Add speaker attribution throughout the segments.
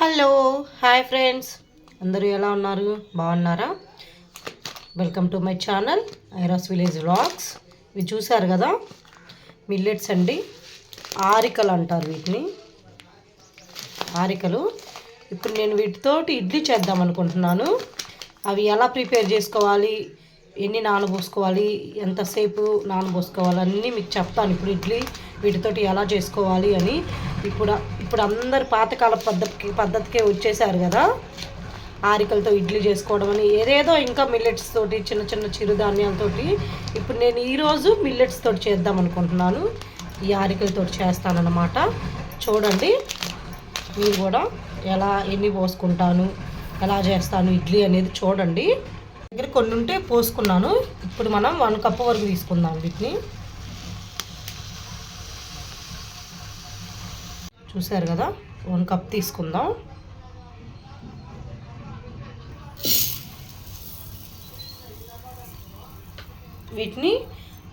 Speaker 1: Hello hi friends. అందరూ ఎలా ఉన్నారు? బాగున్నారా? Welcome to my channel Airas village vlogs ఇవి చూసారు కదా? మిల్లెట్స్ అండి. ఆరికలు అంటారు వీటిని. ఆరికలు. ఇప్పుడు నేను వీటితోటి ఇడ్లీ చేద్దాం అనుకుంటున్నాను. అవి ఎలా ప్రిపేర్ చేసుకోవాలి? ఎన్ని నానబోసుకోవాలి? ఎంతసేపు నానబోసుకోవాలి? అన్నీ మీకు చెప్తాను. ఇప్పుడు ఇడ్లీ వీటితోటి ఎలా చేసుకోవాలి అని. ఇప్పుడు ఇప్పుడు అందరు పాతకాల పద్ధతికి పద్ధతికే వచ్చేసారు కదా? ఆరికలతో ఇడ్లీ చేసుకోవడం అని ఏదేదో ఇంకా మిల్లెట్స్ తోటి చిన్న చిన్న చిరుధాన్యాలతోటి. ఇప్పుడు నేను ఈరోజు మిల్లెట్స్ తోటి చేద్దాం అనుకుంటున్నాను. ఈ ఆరికలతో చేస్తానన్నమాట. చూడండి మీరు కూడా ఎలా ఎన్ని పోసుకుంటాను ఎలా చేస్తాను ఇడ్లీ అనేది చూడండి. దగ్గర కొన్ని ఉంటే పోసుకున్నాను. ఇప్పుడు మనం వన్ కప్ వరకు తీసుకుందాం వీటిని. చూసారు కదా? వన్ కప్ తీసుకుందాం. వీటిని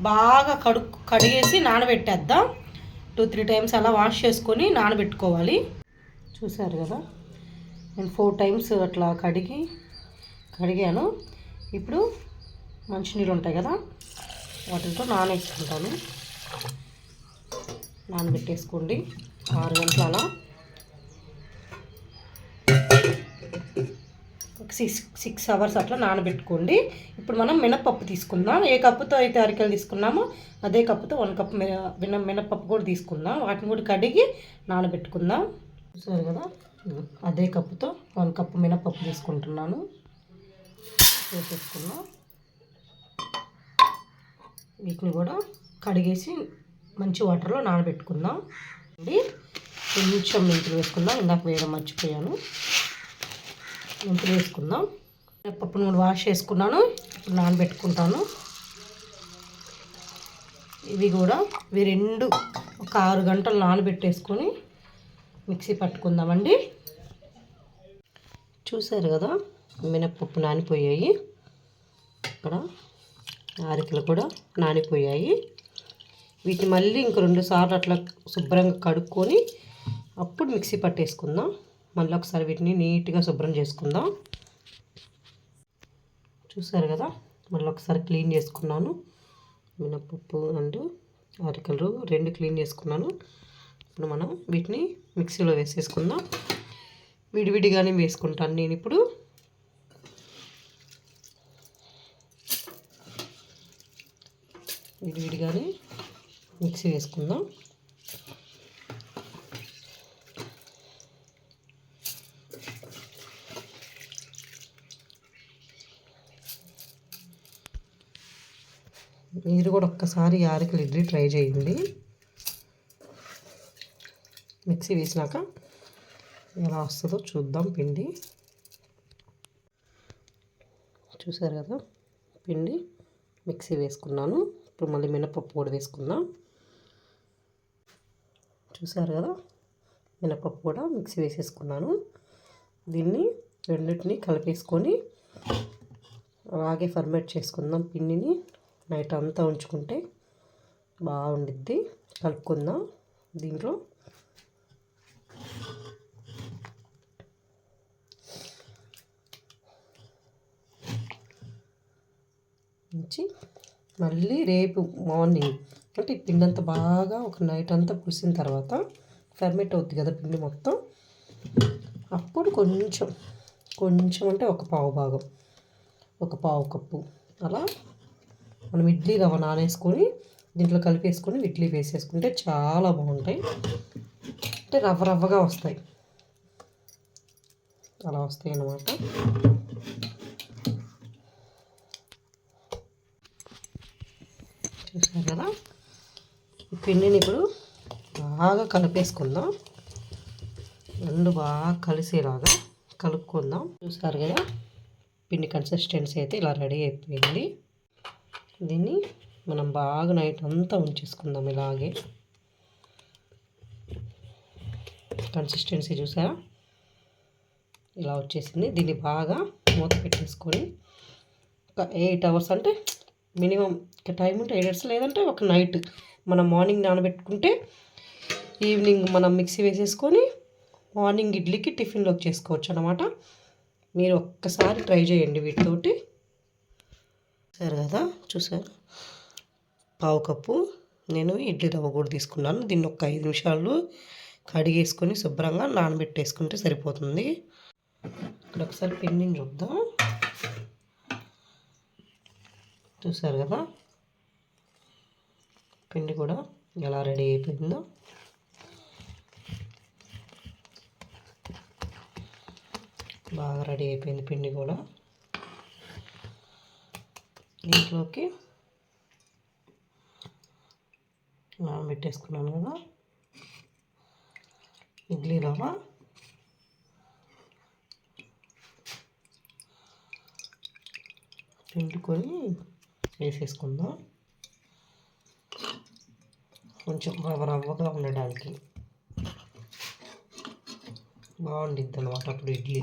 Speaker 1: బాగా కడుక్కు కడిగేసి నానబెట్టేద్దాం. టూ త్రీ టైమ్స్ అలా వాష్ చేసుకొని నానబెట్టుకోవాలి. చూసారు కదా? నేను ఫోర్ టైమ్స్ అట్లా కడిగి కడిగాను. ఇప్పుడు మంచినీళ్ళు ఉంటాయి కదా? వాటితో నానేసుకుంటాను. నానబెట్టేసుకోండి. ఆరు గంటల అలా ఒక సిక్స్ సిక్స్ అవర్స్ అట్లా నానబెట్టుకోండి. ఇప్పుడు మనం మినపప్పు తీసుకుందాం. ఏ కప్పుతో అయితే అరికలు తీసుకున్నామో అదే కప్పుతో వన్ కప్ మిన మినపప్పు కూడా తీసుకుందాం. వాటిని కూడా కడిగి నానబెట్టుకుందాం. చూసారు కదా? అదే కప్పుతో వన్ కప్పు మినపప్పు తీసుకుంటున్నాను. వేసేసుకున్నాం వీటిని కూడా కడిగేసి మంచి వాటర్లో నానబెట్టుకుందాం. కొంచెం మెంతులు వేసుకుందాం. ఇందాక వేయడం మర్చిపోయాను. మెంతులు వేసుకుందాం. పప్పు నూనె వాష్ చేసుకున్నాను. ఇప్పుడు నానబెట్టుకుంటాను. ఇవి కూడా ఇవి రెండు ఒక ఆరు గంటలు నానబెట్టేసుకొని మిక్సీ పట్టుకుందామండి. చూసారు కదా మినప్పప్పు నానిపోయాయి. ఇక్కడ ఆరికలు కూడా నానిపోయాయి. వీటిని మళ్ళీ ఇంక రెండు సార్లు అట్లా శుభ్రంగా కడుక్కొని అప్పుడు మిక్సీ పట్టేసుకుందాం. మళ్ళీ ఒకసారి వీటిని నీట్గా శుభ్రం చేసుకుందాం. చూసారు కదా? మళ్ళీ ఒకసారి క్లీన్ చేసుకున్నాను. మినపప్పు అండ్ అరికలు రెండు క్లీన్ చేసుకున్నాను. ఇప్పుడు మనం వీటిని మిక్సీలో వేసేసుకుందాం. విడివిడిగానే వేసుకుంటాను నేను ఇప్పుడు. విడివిడిగానే మిక్సీ వేసుకుందాం. మీరు కూడా ఒక్కసారి యాలకులు ఇడ్లీ ట్రై చేయండి. మిక్సీ వేసినాక ఎలా వస్తుందో చూద్దాం పిండి. చూసారు కదా? పిండి మిక్సీ వేసుకున్నాను. ఇప్పుడు మళ్ళీ మినపప్పు కూడా వేసుకుందాం. చూసారు కదా? మినపప్పు కూడా మిక్సీ వేసేసుకున్నాను. దీన్ని రెండింటిని కలిపేసుకొని అలాగే ఫర్మేట్ చేసుకుందాం పిండిని. నైట్ అంతా ఉంచుకుంటే బాగుండిద్ది. కలుపుకుందాం దీంట్లో. నుంచి మళ్ళీ రేపు మార్నింగ్ అంటే ఈ పిండి అంతా బాగా ఒక నైట్ అంతా పులిసిన తర్వాత ఫెర్మెంట్ అవుద్ది కదా పిండి మొత్తం. అప్పుడు కొంచెం కొంచెం అంటే ఒక పావు భాగం ఒక పావు కప్పు. అలా మనం ఇడ్లీ రవ్వ నానేసుకొని దీంట్లో కలిపేసుకొని ఇడ్లీ వేసేసుకుంటే చాలా బాగుంటాయి. అంటే రవ్వ రవ్వగా వస్తాయి. అలా వస్తాయి అన్నమాట. చూసారు కదా? పిండిని ఇప్పుడు బాగా కలిపేసుకుందాం. రెండు బాగా కలిసేలాగా కలుపుకుందాం. చూసారు కదా? పిండి కన్సిస్టెన్సీ అయితే ఇలా రెడీ అయిపోయింది. దీన్ని మనం బాగా నైట్ అంతా ఉంచేసుకుందాం ఇలాగే. కన్సిస్టెన్సీ చూసారా? ఇలా వచ్చేసింది. దీన్ని బాగా మూత పెట్టేసుకొని ఒక ఎయిట్ అవర్స్ అంటే మినిమం టైం ఉంటే ఎయిట్ అవర్స్ లేదంటే ఒక నైట్ మనం మార్నింగ్ నానబెట్టుకుంటే ఈవినింగ్ మనం మిక్సీ వేసేసుకొని మార్నింగ్ ఇడ్లీకి టిఫిన్లోకి చేసుకోవచ్చు అనమాట మీరు ఒక్కసారి ట్రై చేయండి వీటితోటి. సరే కదా? చూసారు? పావు కప్పు నేను ఇడ్లీ రవ్వ కూడా తీసుకున్నాను. దీన్ని ఒక ఐదు నిమిషాలు కడిగేసుకొని శుభ్రంగా నానబెట్టేసుకుంటే సరిపోతుంది. ఇక్కడ ఒకసారి పిండిని చూద్దాం. చూసారు కదా? పిండి కూడా ఎలా రెడీ అయిపోయిందో. బాగా రెడీ అయిపోయింది పిండి కూడా. దీంట్లోకి నానబెట్టేసుకున్నాను కదా. ఇడ్లీ రవ్వ. పిండుకొని వేసేసుకుందాం. కొంచెం రవ్వ రవ్వగా ఉండడానికి. బాగుండిద్ది అనమాట అప్పుడు ఇడ్లీ.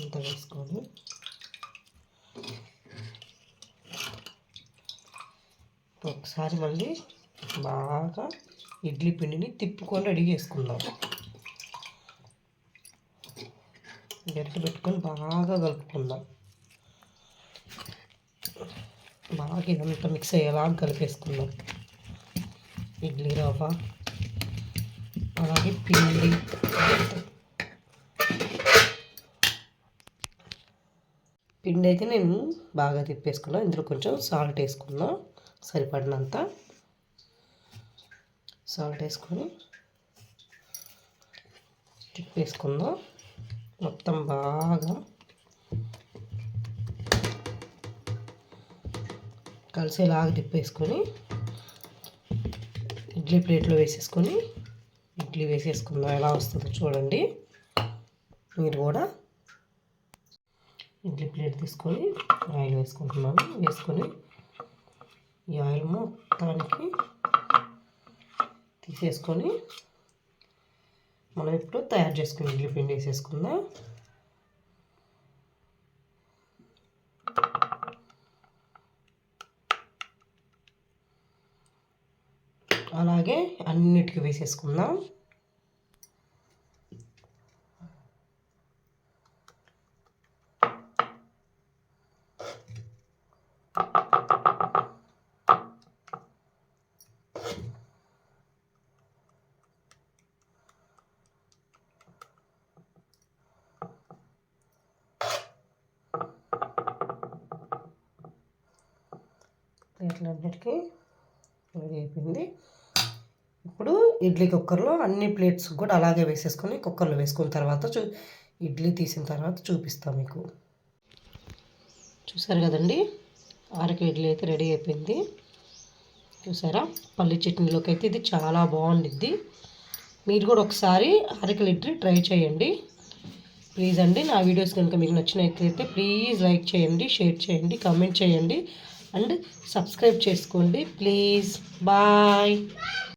Speaker 1: ఇంత వేసుకొని. ఒకసారి మళ్ళీ బాగా ఇడ్లీ పిండిని తిప్పుకొని రెడీ చేసుకుందాం. గరిటె పెట్టుకొని బాగా కలుపుకుందాం. బాగా ఇదంతా మిక్స్ అయ్యేలా కలిపేసుకుందాం. ఇడ్లీ రవ్వ అలాగే పిండి. పిండి అయితే నేను బాగా తిప్పేసుకున్నాను ఇందులో కొంచెం సాల్ట్ వేసుకుందాం సరిపడినంత సాల్ట్ వేసుకొని తిప్పేసుకుందాం. మొత్తం బాగా కలిసేలాగా తిప్పేసుకొని ఇడ్లీ ప్లేట్లో వేసేసుకొని ఇడ్లీ వేసేసుకుందాం. ఎలా వస్తుందో చూడండి. మీరు కూడా ఇడ్లీ ప్లేట్ తీసుకొని ఆయిల్ వేసుకుంటున్నాను. వేసుకొని ఈ ఆయిల్ మొత్తానికి తీసేసుకొని మనం ఇప్పుడు తయారు చేసుకుని ఇడ్లీ పిండి వేసేసుకుందాం. అలాగే అన్నిటికీ వేసేసుకుందాం. ప్లేట్లన్నిటికీ రెడీ అయిపోయింది. అప్పుడు ఇడ్లీ కుక్కర్లో అన్ని ప్లేట్స్ కూడా అలాగే వేసేసుకొని కుక్కర్లో వేసుకున్న తర్వాత చూ ఇడ్లీ తీసిన తర్వాత చూపిస్తాం మీకు. చూసారు కదండి? ఆరక ఇడ్లీ అయితే రెడీ అయిపోయింది. చూసారా? పల్లి చట్నీలోకి అయితే ఇది చాలా బాగుండిద్ది. మీరు కూడా ఒకసారి అరకల ఇడ్లీ ట్రై చేయండి. ప్లీజ్ అండి నా వీడియోస్ కనుక మీకు నచ్చినట్లయితే ప్లీజ్ లైక్ చేయండి షేర్ చేయండి కామెంట్ చేయండి. అండ్ సబ్స్క్రైబ్ చేసుకోండి. Please bye.